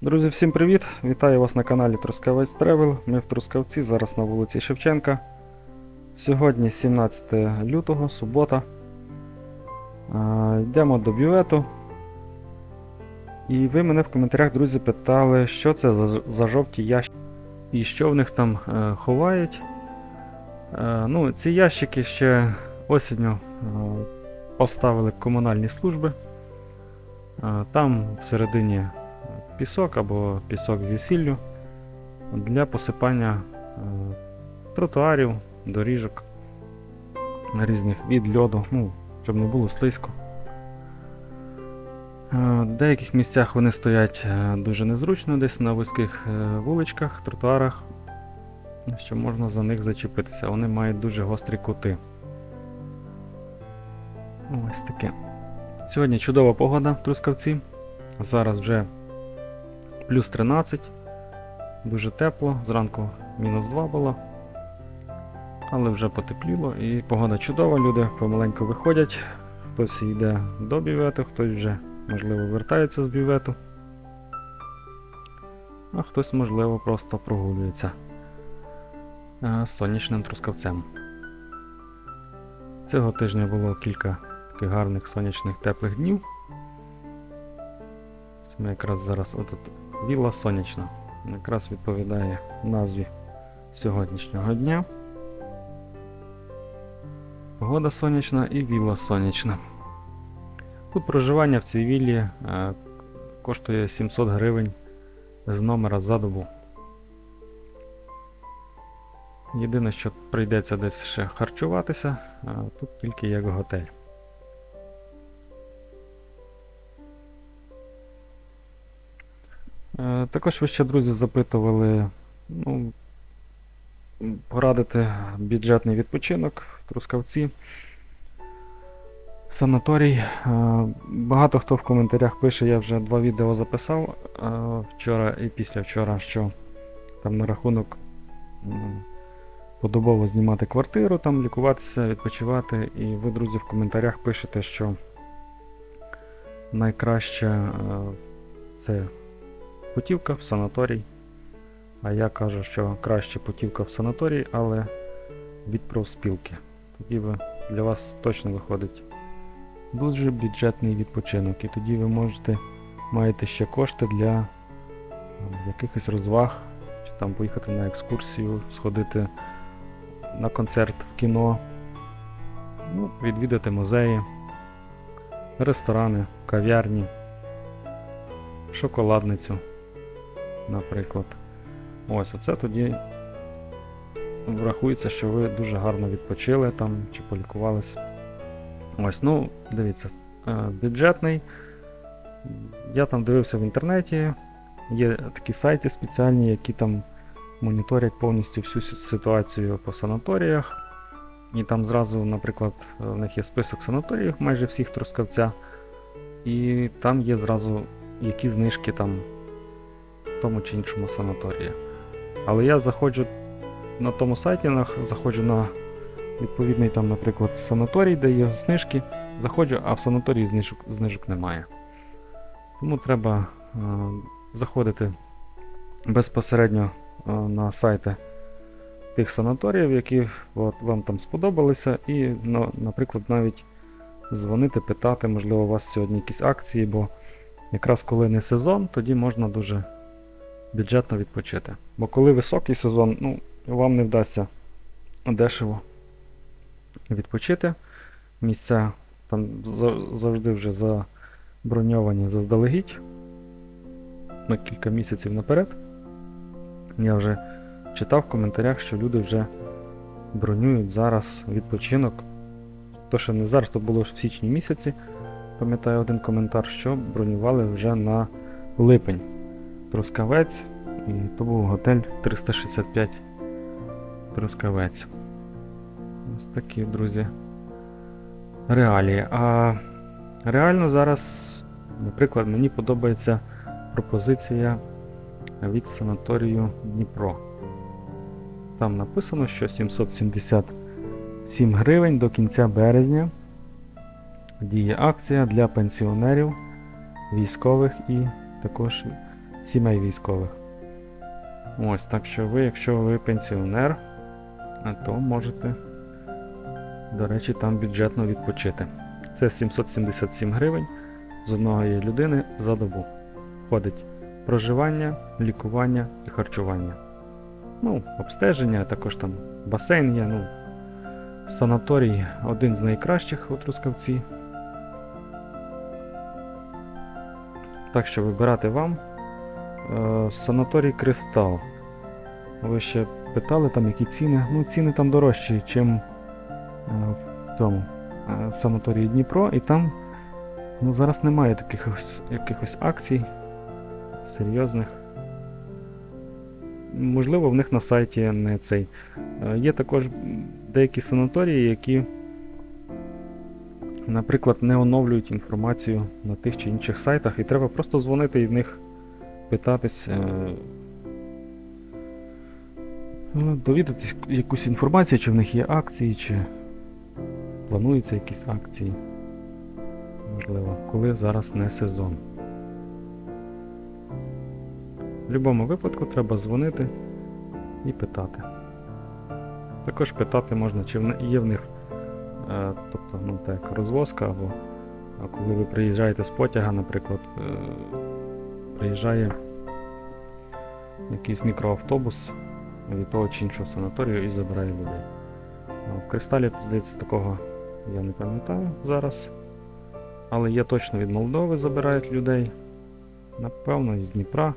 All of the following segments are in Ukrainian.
Друзі, всім привіт! Вітаю вас на каналі Трускавець Тревел. Ми в Трускавці, зараз на вулиці Шевченка. Сьогодні 17 лютого, субота. Йдемо до бювету. І ви мене в коментарях, друзі, питали, що це за, за жовті ящики і що в них там е, ховають. Е, ну, ці ящики ще осінню е, поставили комунальні служби. Е, там всередині пісок або пісок зі сіллю для посипання е, тротуарів, доріжок різних від льоду, ну, щоб не було слизько. Е, В деяких місцях вони стоять е, дуже незручно, десь на вузьких вуличках, тротуарах, що можна за них зачепитися. Вони мають дуже гострі кути. Ось таке. Сьогодні чудова погода в Трускавці. Зараз вже плюс 13, дуже тепло, зранку мінус 2 було. Але вже потепліло і погода чудова, люди помаленьку виходять. Хтось йде до бювету, хтось вже, можливо, вертається з бювету. А хтось, можливо, просто прогулюється е, з сонячним трускавцем. Цього тижня було кілька таких гарних сонячних теплих днів. Це ми якраз зараз отут Вілла сонячна. Якраз відповідає назві сьогоднішнього дня. Погода сонячна і вілла сонячна. Тут проживання в цій віллі е, коштує 700 гривень з номера за добу. Єдине, що прийдеться десь ще харчуватися, а тут тільки як готель. Також ви ще, друзі, запитували ну, порадити бюджетний відпочинок в Трускавці. Санаторій. Е, Багато хто в коментарях пише, я вже два відео записав е, вчора і післявчора, що там на рахунок подобово знімати квартиру, там лікуватися, відпочивати. І ви, друзі, в коментарях пишете, що найкраще е, це путівка в санаторій. А я кажу, що краще путівка в санаторій, але від профспілки. Тоді ви, для вас точно виходить дуже бюджетний відпочинок. І тоді ви можете маєте ще кошти для е, якихось розваг, чи там поїхати на екскурсію, сходити на концерт в кіно, ну, відвідати музеї, ресторани, кав'ярні, шоколадницю наприклад. Ось, оце тоді врахується, що ви дуже гарно відпочили там чи полікувались. Ось, ну, дивіться, е, бюджетний. Я там дивився в інтернеті. Є такі сайти спеціальні, які там моніторять повністю всю ситуацію по санаторіях. І там зразу, наприклад, в них є список санаторіїв майже всіх Трускавця. І там є зразу які знижки там тому чи іншому санаторії. Але я заходжу на тому сайті, заходжу на відповідний там, наприклад, санаторій, де є знижки, заходжу, а в санаторії знижок, знижок немає. Тому треба е, заходити безпосередньо е, на сайти тих санаторіїв, які от, вам там сподобалися, і, ну, наприклад, навіть дзвонити, питати, можливо, у вас сьогодні якісь акції, бо якраз коли не сезон, тоді можна дуже бюджетно відпочити. Бо коли високий сезон, ну, вам не вдасться дешево відпочити. Місця там завжди вже заброньовані заздалегідь на кілька місяців наперед. Я вже читав в коментарях, що люди вже бронюють зараз відпочинок. То, що не зараз, то було в січні місяці. Пам'ятаю один коментар, що бронювали вже на липень. Трускавець, і то був готель 365 Трускавець. Ось такі, друзі. Реалії. А реально зараз, наприклад, мені подобається пропозиція від санаторію Дніпро. Там написано, що 777 гривень до кінця березня. Діє акція для пенсіонерів, військових і також сімей військових. Ось, так що ви, якщо ви пенсіонер, то можете, до речі, там бюджетно відпочити. Це 777 гривень з одної людини за добу. Входить проживання, лікування і харчування. Ну, обстеження, також там басейн є. Ну, санаторій один з найкращих у Трускавці. Так що вибирати вам. Е, санаторій Кристал. Ви ще питали там, які ціни. Ну, ціни там дорожчі, ніж е, в тому е, санаторії Дніпро, і там ну, зараз немає таких ось, якихось акцій серйозних. Можливо, в них на сайті не цей. Є також деякі санаторії, які, наприклад, не оновлюють інформацію на тих чи інших сайтах, і треба просто дзвонити в них питатись, е, ну, довідатись якусь інформацію, чи в них є акції, чи плануються якісь акції. Можливо, коли зараз не сезон. В будь-якому випадку треба дзвонити і питати. Також питати можна, чи є в них, е, тобто, ну, так, розвозка, або коли ви приїжджаєте з потяга, наприклад, е, приїжджає якийсь мікроавтобус від того чи іншого санаторію і забирає людей. В кристалі, здається, такого я не пам'ятаю зараз. Але є точно від Молдови забирають людей. Напевно, із Дніпра.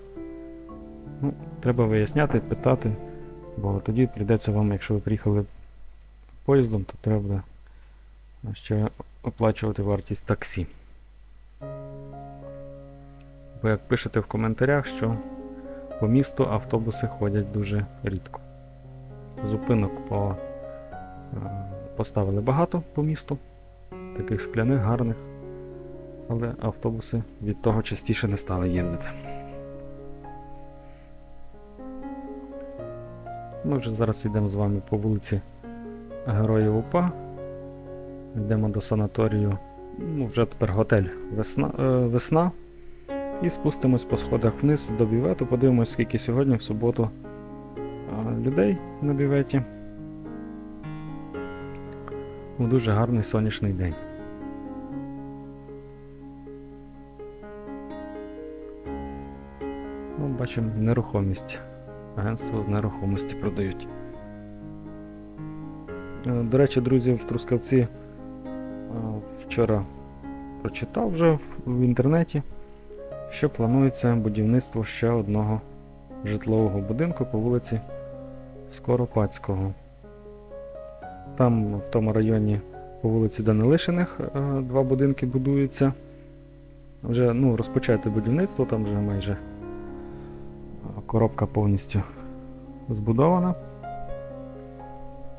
Ну, треба виясняти, питати, бо тоді прийдеться вам, якщо ви приїхали поїздом, то треба ще оплачувати вартість таксі. Бо як пишете в коментарях, що по місту автобуси ходять дуже рідко. Зупинок по, е, поставили багато по місту, таких скляних, гарних, але автобуси від того частіше не стали їздити. Ми вже зараз йдемо з вами по вулиці Героїв УПА. Йдемо до санаторію, ну вже тепер готель Весна. Е, весна. І спустимось по сходах вниз до бювету, подивимось, скільки сьогодні в суботу людей на бюветі. У дуже гарний сонячний день. Ну, бачимо нерухомість. Агентство з нерухомості продають. Е, До речі, друзі, в Трускавці е, вчора прочитав вже в інтернеті що планується будівництво ще одного житлового будинку по вулиці Скоропадського. Там, в тому районі, по вулиці Данилишиних, е, два будинки будуються. Вже ну, розпочати будівництво, там вже майже е, коробка повністю збудована.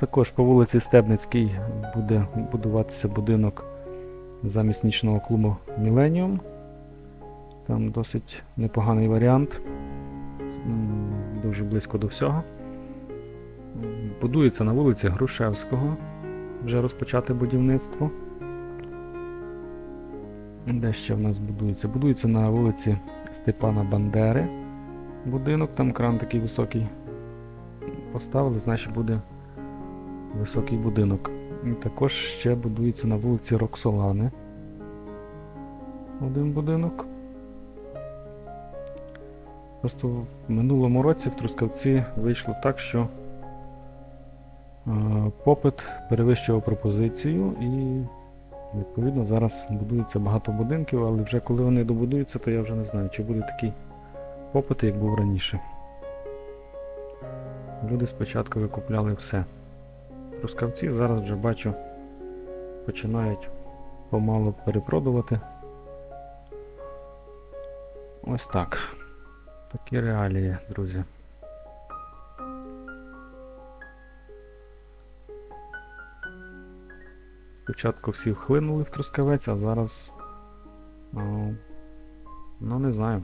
Також по вулиці Стебницькій буде будуватися будинок замість нічного клубу Міленіум. Там досить непоганий варіант. Дуже близько до всього. Будується на вулиці Грушевського. Вже розпочати будівництво. Де ще в нас будується? Будується на вулиці Степана Бандери. Будинок, там кран такий високий. Поставили, значить буде високий будинок. І також ще будується на вулиці Роксолани. Один будинок. Просто в минулому році в Трускавці вийшло так, що е, попит перевищував пропозицію і відповідно зараз будується багато будинків, але вже коли вони добудуються, то я вже не знаю, чи буде такий попит, як був раніше. Люди спочатку викупляли все. Трускавці зараз вже бачу починають помалу перепродувати. Ось так. Такі реалії, друзі. Спочатку всі вхлинули в Трускавець, а зараз. Ну, ну не знаю.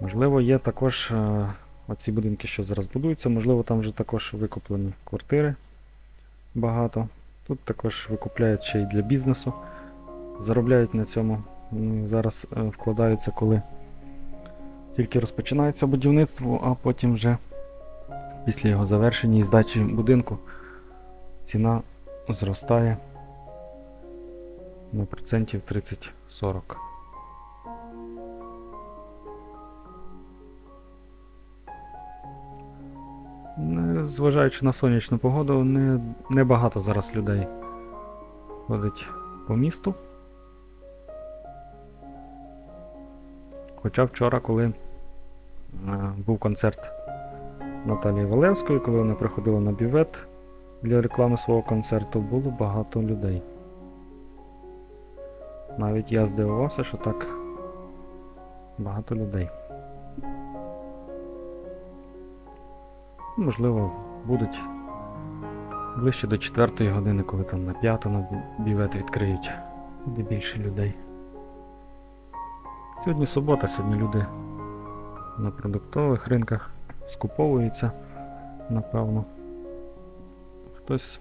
Можливо, є також е, оці будинки, що зараз будуються, можливо, там вже також викуплені квартири багато. Тут також викупляють ще й для бізнесу. Заробляють на цьому. Зараз е, вкладаються, коли тільки розпочинається будівництво, а потім вже після його завершення і здачі будинку ціна зростає на процентів 30-40. Зважаючи на сонячну погоду, не, не багато зараз людей ходить по місту. Хоча вчора, коли е, був концерт Наталії Валевської, коли вона приходила на бювет для реклами свого концерту, було багато людей. Навіть я здивувався, що так багато людей. Можливо, будуть ближче до 4 години, коли там на 5 на бівет відкриють, буде більше людей. Сьогодні субота, сьогодні люди на продуктових ринках скуповуються, напевно. Хтось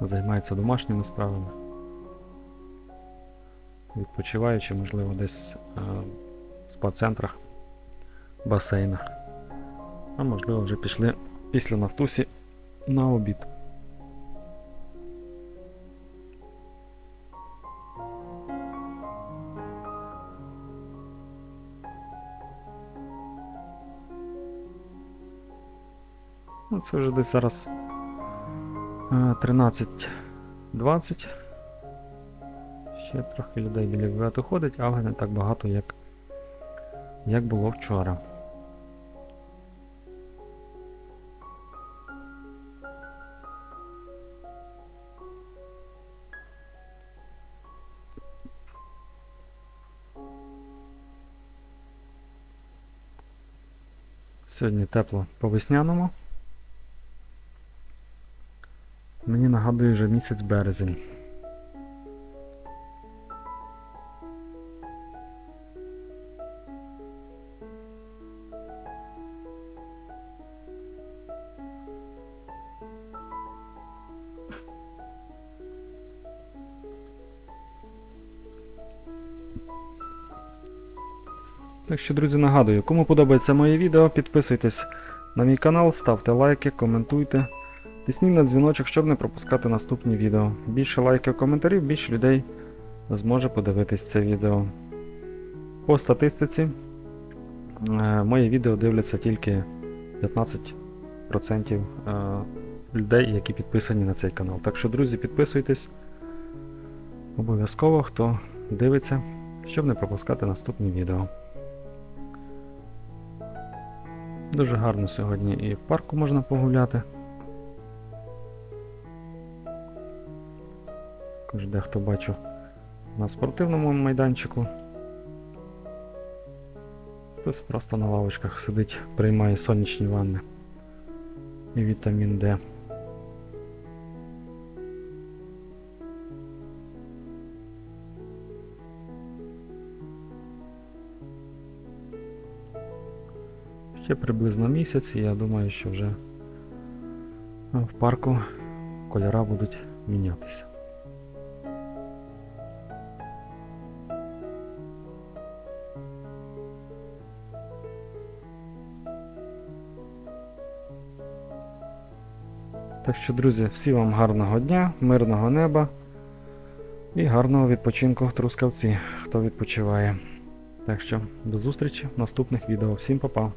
займається домашніми справами. Відпочиваючи, можливо, десь е, в спа-центрах, басейнах. А можливо, вже пішли після Нафтусі на обід. Ну, це вже десь зараз е, 13.20. Ще трохи людей біля бювету ходить, але не так багато, як, як було вчора. Сьогодні тепло по весняному. Мені вже місяць березень. Так що, друзі, нагадую, кому подобається моє відео, підписуйтесь на мій канал, ставте лайки, коментуйте. Тисніть на дзвіночок, щоб не пропускати наступні відео. Більше лайків, коментарів, більше людей зможе подивитись це відео. По статистиці, е, моє відео дивляться тільки 15% е, людей, які підписані на цей канал. Так що, друзі, підписуйтесь обов'язково, хто дивиться, щоб не пропускати наступні відео. Дуже гарно сьогодні і в парку можна погуляти. Також дехто бачу на спортивному майданчику. Хтось просто на лавочках сидить, приймає сонячні ванни і вітамін Д. Ще приблизно місяць, і я думаю, що вже в парку кольора будуть мінятися. Так що, друзі, всі вам гарного дня, мирного неба і гарного відпочинку Трускавці, хто відпочиває. Так що до зустрічі в наступних відео. Всім па-па!